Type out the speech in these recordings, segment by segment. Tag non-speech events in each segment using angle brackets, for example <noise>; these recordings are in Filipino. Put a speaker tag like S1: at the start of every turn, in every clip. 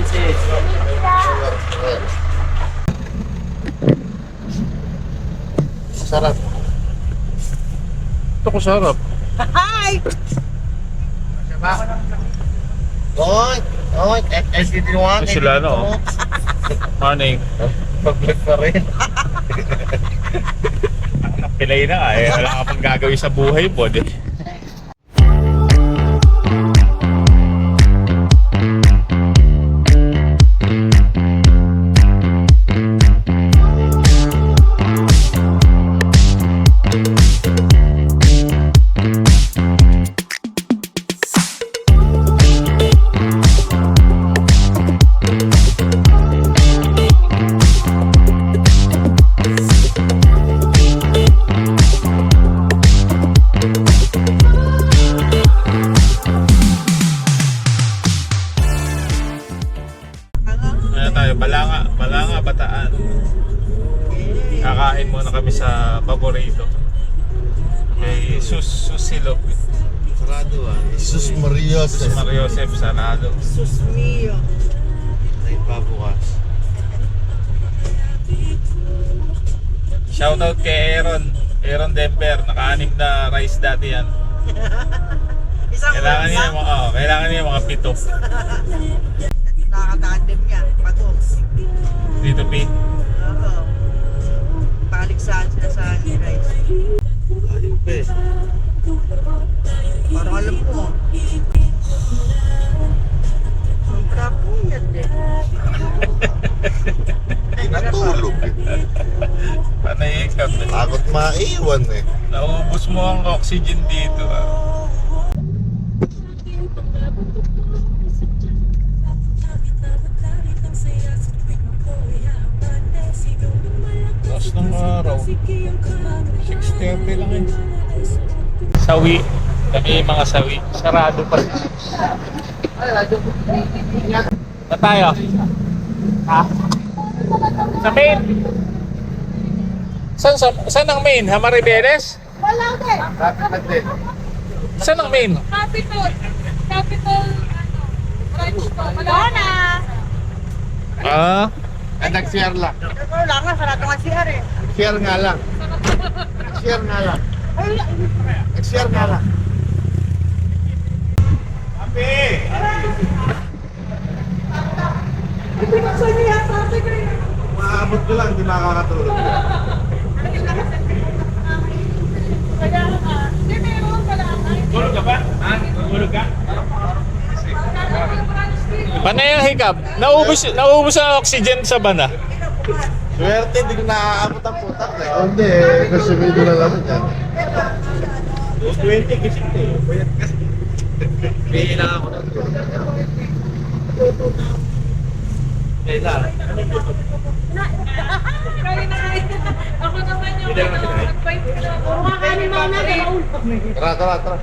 S1: Princess.
S2: Sarap.
S3: Ito ko sarap.
S4: Hi!
S2: Oy! Oy! Eh, eh, tiniwag.
S3: Ay, sila, no? Morning.
S2: Pag-vlog pa rin.
S3: Pilay na eh. Wala ka pang gagawin sa buhay mo. Di. Dati yan. <laughs>
S4: Isang
S3: Kailangan niya yung mga, oh, kailangan niya yung mga pito. <laughs>
S4: Nakakatandem yan. Pagos.
S3: Dito, P.
S4: Oo. Paligsahan sila sa guys.
S2: Ayun pa eh.
S4: Parang alam ko. Din.
S2: Ay, natulog eh.
S3: Panay ikaw.
S2: Takot maiwan eh.
S3: Naubos mo ang oxygen dito. Ah. Taas ng araw. 6.30 lang eh. Sawi. Kami mga sawi. Sarado pa. Na tayo? Ha? Sa main? Saan, sa, saan ang main? Hamaribeles?
S2: Bakit din?
S3: Saan ang main?
S5: Capitol. Capitol, ano, branch ko. Wala
S3: Ah,
S2: Ay, nag-share lang.
S4: Wala nga, sarado nga siya rin.
S2: Share nga lang. Share nga lang. Nag-share nga lang.
S4: Pinaksan niya, sabi ko rin.
S2: Maabot ko lang, hindi makakatulog.
S3: Tulog ka ba? Ha? Tulog ka? Panay ang hikab. Naubos, naubos ang oxygen sa bana.
S2: Swerte, hindi ko nakakaabot ang putak eh. Hindi eh, kasi medyo na lang yan.
S3: 20 kasi eh. Pili lang ako. Kailan?
S5: Kaya na Ako naman yung ano, nag-fight ko na. Puro kanin mama, ganoon.
S2: Tara, tara, tara.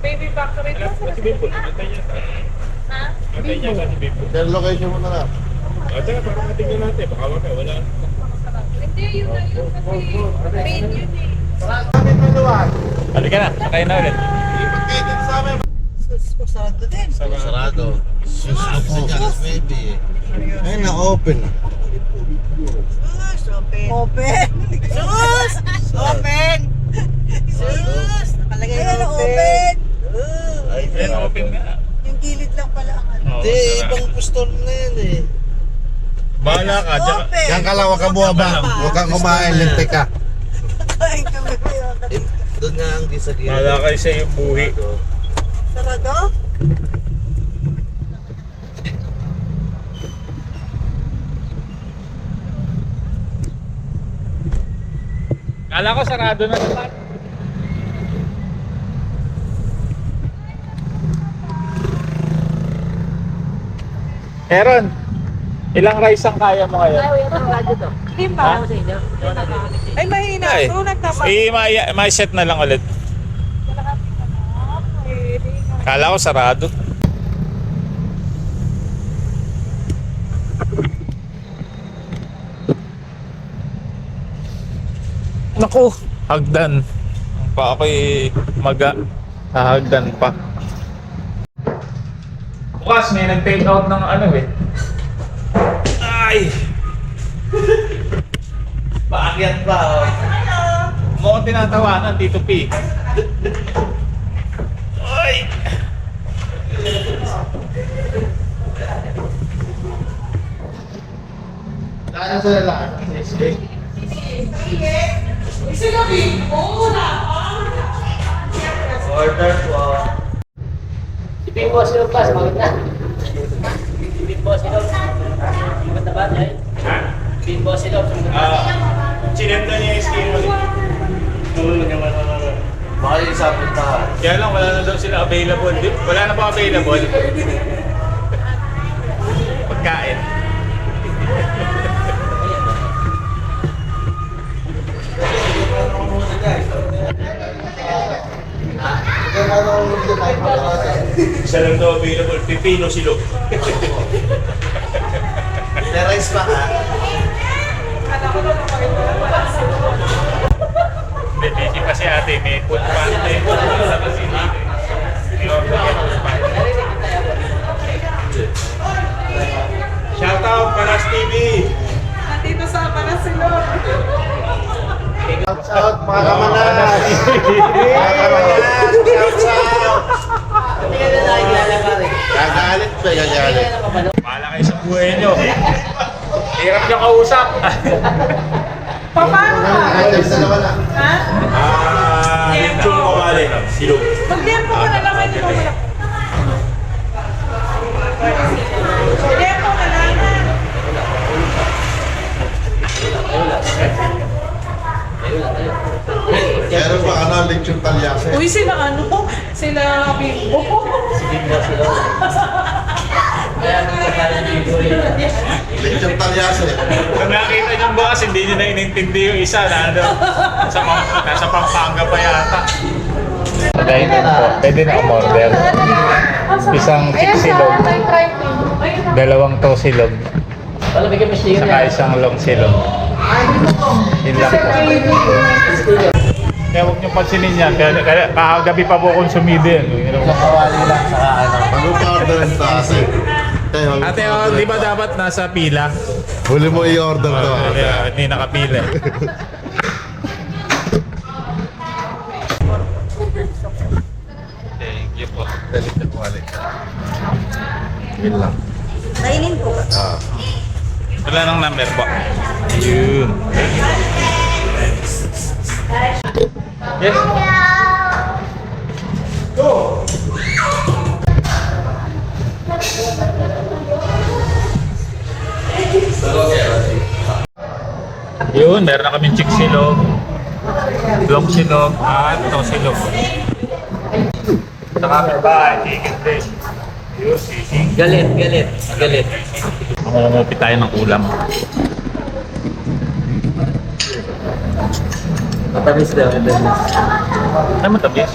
S5: Baby factory.
S3: Si Bimbo, antay niya.
S5: Ha?
S3: Antay niya ka si Bimbo.
S2: Share location mo na lang.
S3: O, teka, para matingnan natin. Baka wala, wala.
S5: Hindi, yun na yun. Kasi main yun eh.
S3: Halika na, sakay na ulit.
S2: Ipagkaitin sa amin.
S4: Sarado din.
S2: Sarado. Sus ko po. baby. Ay, na-open.
S4: Sus, open. Open. Sus! Open! Sus! Nakalagay na open.
S2: Ay,
S3: Ayan, open nga.
S4: Yung gilid lang pala ang ano.
S2: Hindi, ibang pistol na yan eh.
S3: Bahala ka.
S2: Yan ka lang, huwag kang bumaba. Huwag kang kumain, lintik ka. <laughs>
S4: Kain kami
S2: Doon nga ang gisagyan.
S3: bahala kayo sa iyong buhi.
S4: Sarado?
S3: Kala ko sarado na naman. Aaron, ilang rice ang kaya mo ngayon?
S5: Lima.
S4: Ay, mahina.
S3: Ay,
S4: So, nagtapa.
S3: i ma- ma- set na lang ulit. Kala ko sarado. Naku, hagdan. Ang pa ako'y maga. Hahagdan pa. Bukas may nag-take out ng ano eh. Ay!
S2: Paakyat pa, oh.
S3: Mukhang tinatawanan, Tito P. <laughs> Ay!
S2: Kaya sa lalaki. Order po.
S1: Si Bimbo Silog Bas, maganda. Si Bimbo Silog. Maganda ba, Jay? Bimbo Silog.
S3: Ah, sinenda niya yung skin mo.
S2: Baka yung isang puntahan.
S3: Kaya lang, wala na daw sila available. Wala na ba available? <laughs> Pagkain. Isa lang daw available, pipino silog.
S2: Teres pa ha?
S3: May busy pa si ate, may food pantry. Shout out
S2: mga kamanas! <laughs> Mga kamanas! Shout out! Gagalit pa, gagalit.
S3: Bahala kayo sa buhay nyo. Hirap nyo kausap.
S4: Paano ba?
S2: Dalawa lang.
S4: Ha?
S3: Ah, lechong kawali. Silog.
S4: Mag-tempo ko na lang. Hindi mo wala. Tempo na lang.
S2: Meron pa ano, lechon talyase.
S4: Uy, sila ano? Sila Bimbo.
S1: Si Bimbo Silog. Kaya ang kakalan ni Bimbo yun.
S2: Lechon talyase.
S3: Kung nakita nyo ba kasi hindi nyo na inintindi yung isa na ano, sa, nasa Pampanga pa yata. Dahil po, pwede na umorder. Isang silog, dalawang to silog, saka isang long silog. Yun lang po. Kaya huwag nyo pansinin yan. Kaya, kaya kagabi pa po konsumido yan.
S2: Kawali lang saka ano. Mag-order ito kasi. Tayo,
S3: Ate, oh, di ba dapat nasa pila?
S2: Huli mo i-order to.
S3: Ah,
S2: ate.
S3: Hindi hindi nakapila. Thank you po.
S2: Dali ka kawali. Yun lang.
S4: Kainin ko.
S2: Ah.
S3: Wala nang number po. Yun. Yes. Yun, meron na kaming chick silog, long silog, at ito silog. Saka may bahay, chicken sisig.
S1: Galit, galit, galit.
S3: Mangungupit tayo ng ulam.
S1: Matamis daw, matamis.
S3: Ay, matamis.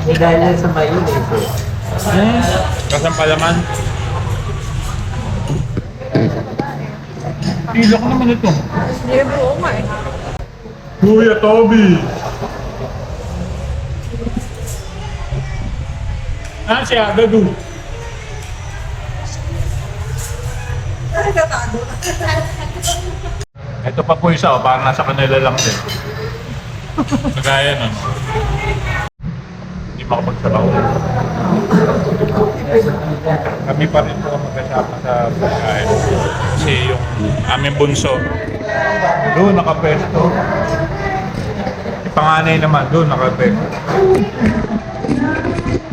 S1: Hindi dahil yan sa mayonnaise eh.
S3: Hmm. Kasampalaman. Pilok naman ito.
S4: Hindi, buo nga eh.
S3: Kuya Toby! Ah, si Agadu.
S4: Ay, katago. <laughs>
S3: Ito pa po isa, oh, parang nasa kanila lang din. Kagaya nun. Hindi makapagsabaw. Kami pa rin po ang magkasama sa pagkain. Kasi yung aming bunso, doon nakapesto. Yung panganay naman, doon nakapesto.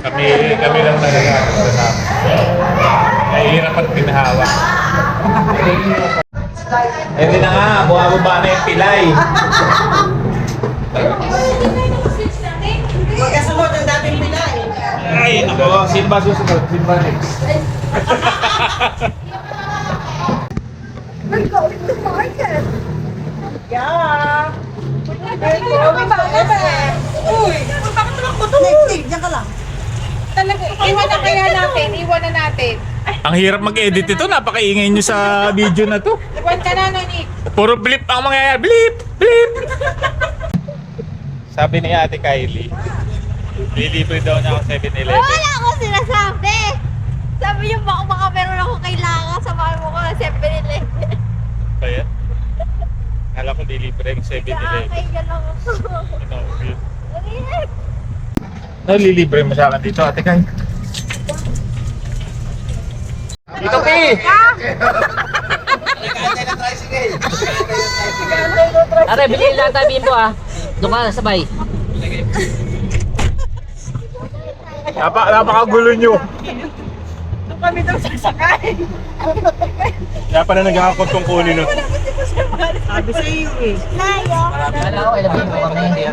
S3: Kami, kami lang nagagalit sa namin. Nahihirap at pinahawa. Hindi na nga, bumababa na yung pilay.
S4: Magkasunod ang daming pilay.
S3: Ay, nako, Simba susunod, Simba next.
S4: Yeah. Uy, bakit ko to? Diyan ka lang.
S5: Talaga, iwan na kaya natin, iwan na natin.
S3: Ang hirap mag-edit ito, napakaingay nyo sa video na to.
S5: Iwan ka na, Nonik.
S3: Puro blip ang mangyayari. Blip! Blip! Sabi ni Ate Kylie, lilibre daw niya ako 7-Eleven.
S6: Wala ko sinasabi.
S4: Sabi niyo baka baka meron ako kailangan. Samahan mo ko na 7-Eleven.
S3: Kaya? Kala ko di libre yung 7-Eleven.
S4: Kaya lang ako.
S3: Ito, yun.
S4: Rick!
S3: Nalilibre mo sa akin dito, ate Kay. Dito, Pi!
S1: Are, bilhin lang tayo bimbo ah. Doon ka sabay.
S3: Napa, napakagulo nyo.
S4: Doon kami daw sasakay.
S3: Kaya pala nag-aakot tong kunin nun.
S4: Sabi sa iyo eh. Layo.
S1: Kala ko, ilabing mo kami.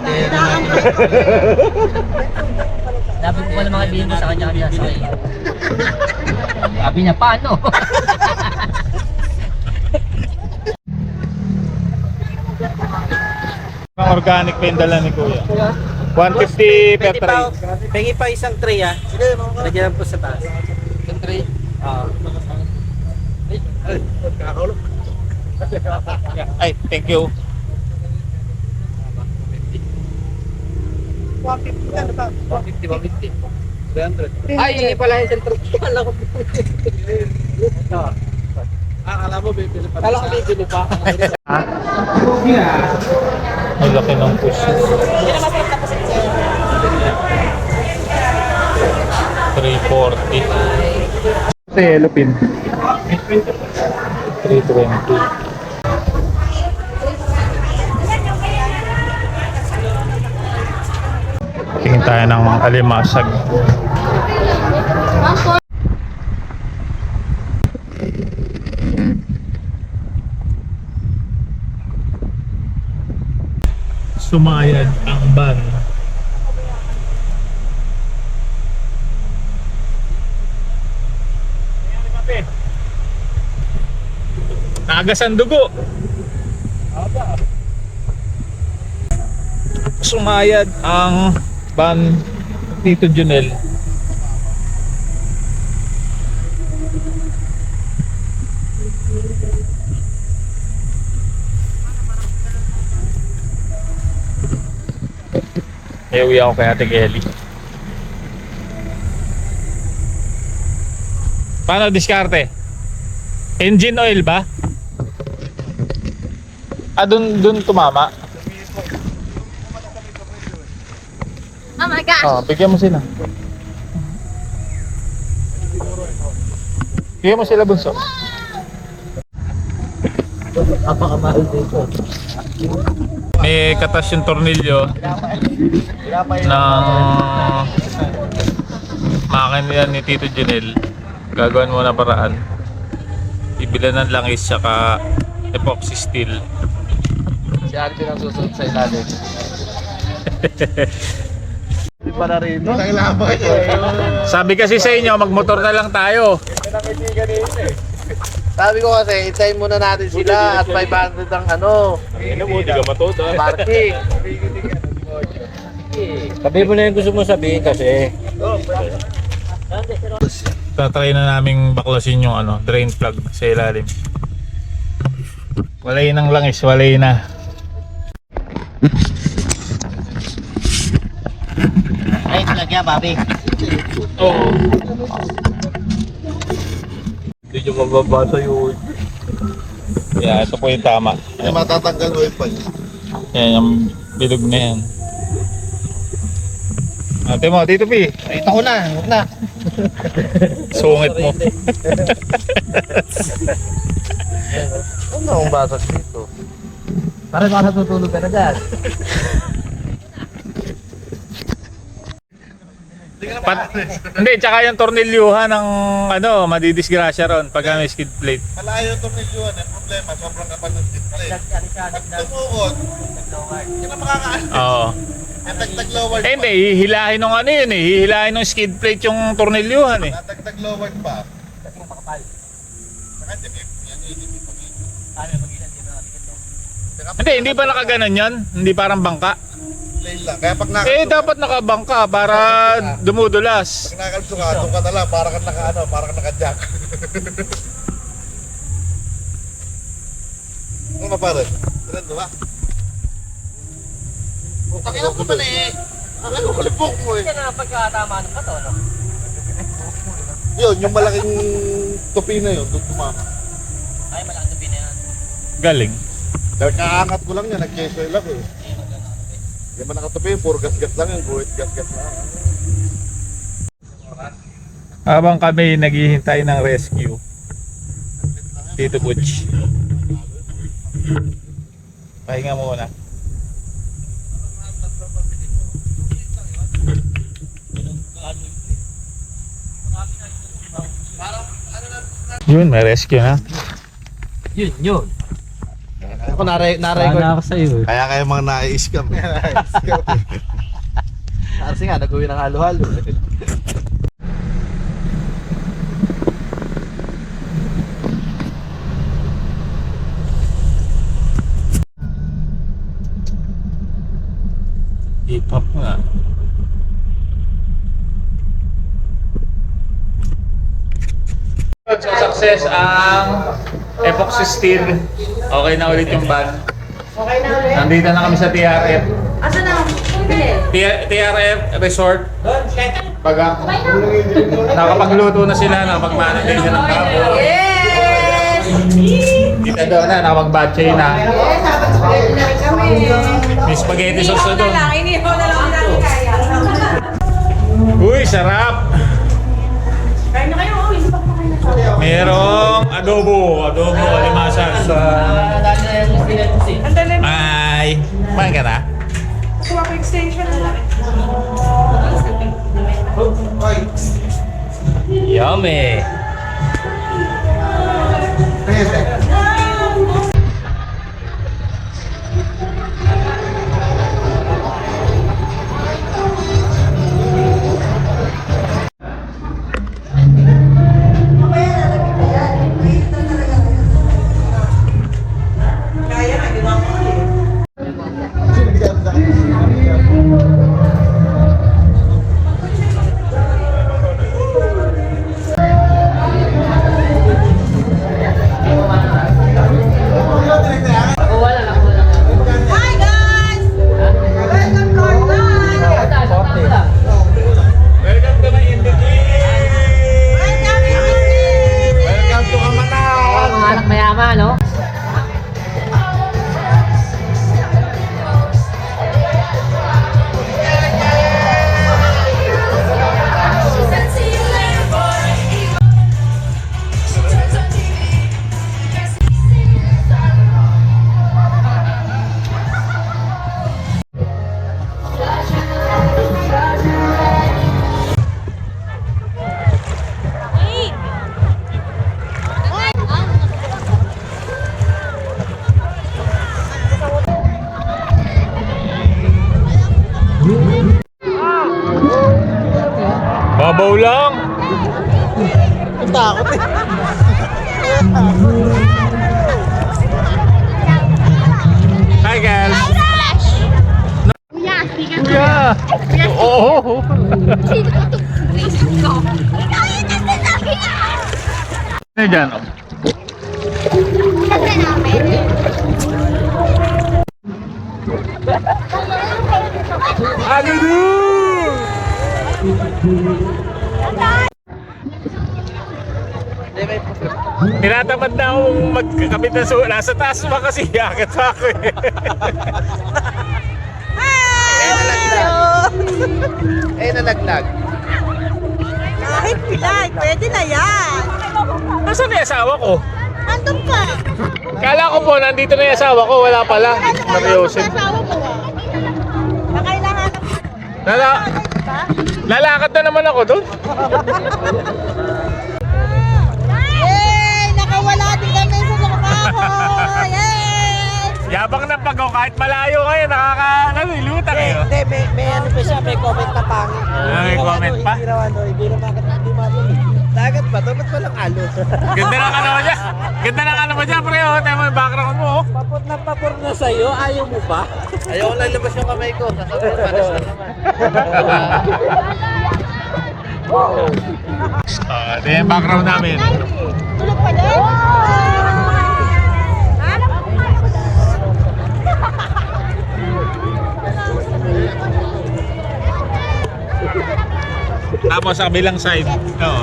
S1: Sabi ko pala mga bimbo sa kanya kanya sakay. Sabi niya, paano? <laughs>
S3: Pang organic pa yung dala ni Kuya. 150 per tray.
S6: Pengi pa isang tray ah. Lagyan po sa taas.
S1: Country.
S3: Ay, thank you.
S6: 150 ano ba?
S1: 150, 150.
S6: 300.
S1: Ay, hindi pala yung sentro. Kala ko.
S6: Ah, alam mo, bibili pa. Kala ko bibili pa.
S3: Ang laki ng push. 340. Sa yellow pin. 320. Tingin tayo ng alimasag. Sumayad ang ban. Nagas ang dugo. Sumayad ang ban Tito Junel. May uwi ako kay Ate Kelly. Paano diskarte? Engine oil ba? Ah, dun, dun tumama?
S4: Oh my gosh.
S3: Oo, bigyan mo sila. Bigyan mo sila bunso.
S1: Napakamahal dito.
S3: May katas yung tornilyo ng makina yan ni Tito Junel. Gagawin mo na paraan. Ibilan ng langis tsaka epoxy steel.
S2: Si Alvin ang susunod sa ilalim. Hindi pa na rin. Kailangan ba ito?
S3: Sabi kasi sa inyo, magmotor na lang tayo.
S2: Sabi ko kasi, hintayin muna natin sila at 500 ang ano,
S3: Ano mo, di ka matuto.
S2: parking. <laughs>
S6: Sabi mo na yung gusto mo sabihin kasi.
S3: Tatry na naming baklasin yung ano, drain plug sa ilalim. Walay ng langis, walay na.
S1: Ay, talaga, Bobby.
S3: Oo.
S2: Hindi nyo mababasa yun.
S3: Yeah, ito po yung tama.
S2: Ay, matatanggal yung pan.
S3: Yan, yung bilog na yan. Ate mo, dito pi.
S2: Ito ko na, huwag na. <laughs>
S3: Sungit mo.
S2: Ano akong basag dito?
S1: Para baka natutulog ka na dyan. <laughs>
S3: Pat, hindi, tsaka yung tornilyuhan ng ano, madidisgrasya ron pag may skid plate.
S2: Malayo itong milyuan. Ang problema, sobrang kapal ng display. Pag tumukod, hindi na makakaano.
S3: Oo.
S2: Yung tagtag lowered
S3: Eh hindi, hihilahin ng ano yun eh. Hihilahin ng skid plate yung tornilyuhan eh.
S2: Natagtag lowered pa. Saka, hindi, yan yun, hindi pa
S3: Hindi, hindi ba nakaganon yan? Hindi parang bangka?
S2: Lane lang. Kaya pag nakal
S3: Eh, dapat nakabangka para dumudulas.
S2: Pag nakalso ka, doon ka na lang. Para kang naka, ano, para kang naka-jack. <laughs> Ano ba pare? Tren, diba? Takina ko ba na eh? Ang ano, kalipok mo eh.
S1: Yan na pagkatama ng bato, no?
S2: Yun, yung malaking tupi na yun, doon tumama.
S1: Ay, malaking tabi na yan.
S3: Galing.
S2: Dahil kaangat ko lang yan, nag-cheso lang eh. Hindi man nakatupi, puro gas-gas lang yung buhit gas-gas lang.
S3: Habang kami naghihintay ng rescue. Tito Butch. Pahinga muna. Yun, may rescue na.
S1: Yun, yun.
S6: Ako naray, naray ko.
S1: ako sa'yo.
S2: Kaya kayo mga nai-scam. <laughs>
S6: Kasi nga, nag-uwi ng halo-halo.
S3: Hip-hop nga. So success ang epoxy steel. Okay na ulit yung van.
S4: Okay na ulit.
S3: Nandito na kami sa TRF.
S4: Asa na?
S3: T- TRF Resort. Baga. Nakapagluto na sila, nakapagmanag din sila ng kabo.
S4: Yes!
S3: Dito daw na, nakapag-batchay na.
S4: Yes, dapat spaghetti na rin kami.
S3: May spaghetti sauce na doon.
S4: inihaw na lang natin kaya.
S3: Uy, sarap! Merong adobo, adobo, alimasan.
S1: Na eh.
S4: Ang dali.
S3: Ay, kumain ka na?
S4: Kuha ko extension na lang.
S1: Yummy!
S4: Kaya
S3: Oo! Ano dyan? Ano doon? Tinatamad na akong magkakabit na suot. Nasa taas pa kasi <laughs> yakit pa ako eh.
S6: Eh, nalaglag.
S4: Kahit pilay, pwede na yan.
S3: Nasaan na yung asawa ko?
S4: Andun pa.
S3: Kala ko po, nandito na yung asawa ko. Wala pala.
S4: Ng
S3: Lala lalakad na naman ako doon. <laughs>
S4: Yay! Nakawala din kami sa Lokako! Yay!
S3: Yabang ng pagaw kahit malayo kayo. Nakaka... Ano, iluta kayo.
S6: Hindi, may, may ano pa siya, may comment na pangit.
S3: Ah, may comment pa?
S6: Hindi raw ano, hindi raw. Dagat ba? Dapat walang alo.
S3: Ganda ng ano mo dyan. Ganda ng ano mo dyan, pre. Oh. Tayo mo yung background mo. Oh.
S6: Papor na papor na sa'yo, ayaw mo ba? Ayaw ko lang labas yung kamay ko. Sasabihin, panas na naman.
S3: Ah, ito yung background namin.
S4: Tulog pa din?
S3: Tapos sa kabilang side. Oo.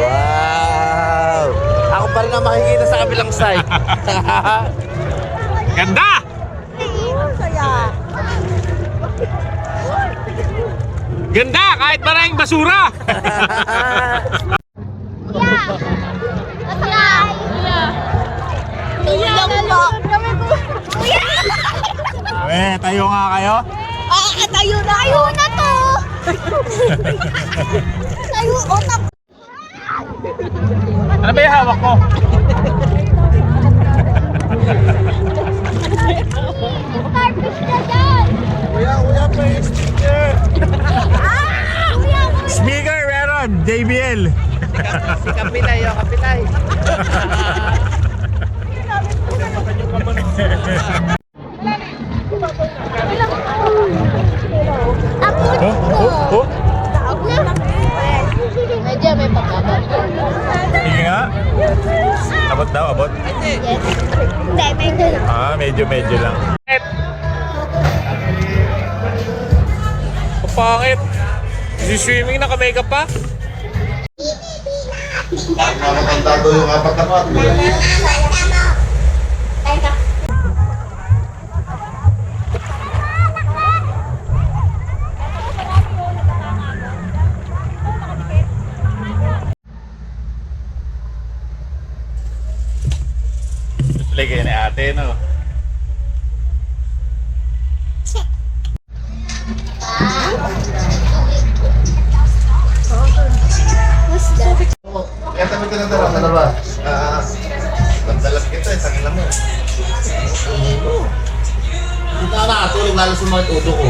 S6: Wow! Ako pa rin ang makikita sa kabilang side. <laughs>
S3: Ganda! Ganda! Kahit maraming basura! <laughs> Eh, tayo nga kayo.
S4: Ah, tayo na. Tayo na. Tayo na.
S3: Ano ba yung hawak mo?
S4: Starfish na dyan.
S2: Kuya, kuya, may sticker.
S4: Ah! Kuya, kuya.
S3: Speaker meron! JBL!
S6: si Kapinay, o Kapinay.
S4: Ako
S3: Oh, oh, Sige nga. Abot daw, abot.
S4: Yes. Hindi, medyo lang.
S3: Ah, medyo-medyo lang. Kapangit! Si swimming naka-makeup pa?
S2: Makakontado yung apat na kat.
S3: Lagay ni ate, no?
S2: Kaya tabi ka na dala sa labas. Ah, Bandalas kita, isang ilan mo. Hindi ka nakatulog lalo sa mga tuto ko.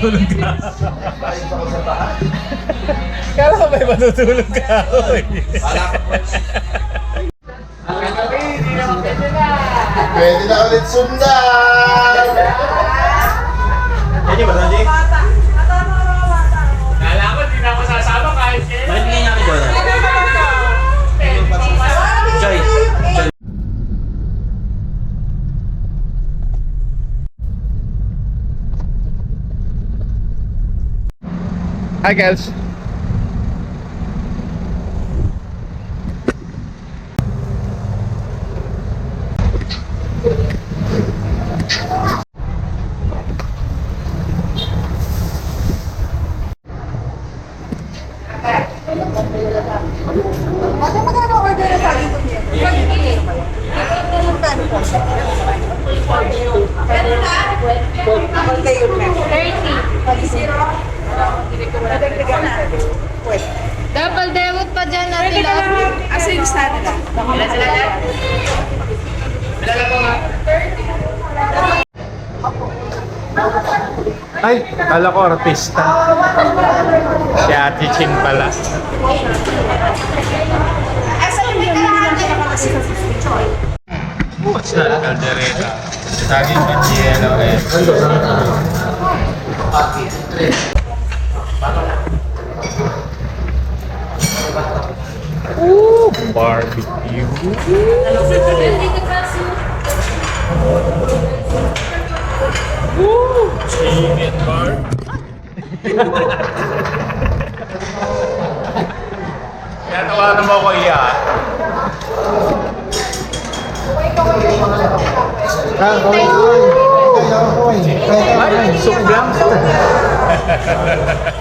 S3: Matutulog ka.
S2: Ako.
S3: Kala ko may matutulog ka.
S2: Ka po. Pwede na ulit sundan!
S3: Kala ko hindi na ako sasama kahit kailan. Hi, girls.
S5: Double debut pa dyan natin lang. Asin sa nila. Ilan sila dyan?
S3: Ay, kala ko artista. Si Ate Ching pala. What's that? Caldereta. Saging with yellow and... Ooh, barbecue. Chicken bar. Kaya tawanan mo ko iya. Ay, soup lang. <laughs>